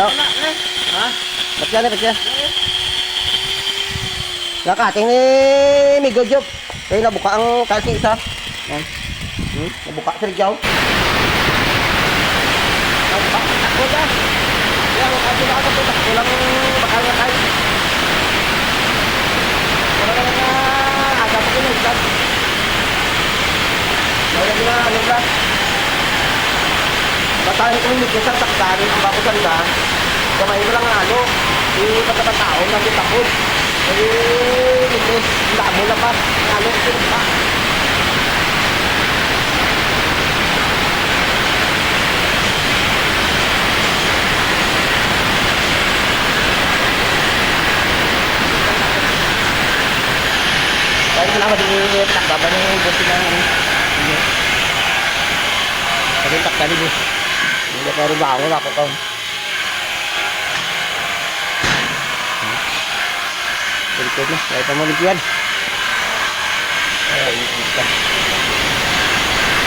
Ito. Ha? Ba't yan, ba't yan? Nakating ni Migo Job. Kaya nabuka ang kalsi isa. Yan. Hmm? Nabuka sa ligyaw. Nabuka. Takbo dyan. Yan, kasi baka ito. Takbo lang bakal na tayo. Wala na nga. Aga pa kinagdag. Wala na ano ba? Batahin ko yung sa takdan, ang bako sanda. Kamay mo lang ang ano. Yung pagkatang tao, nandito takot. Eh, ito, lamo lang pa. Ano, pa. Kaya salamat di takda ba ng buti ng ano. Kasi takda di bus. Hindi ka rin ba ako ako kaon. Berikut na, kaya pa mo ligyan. Ay, ito.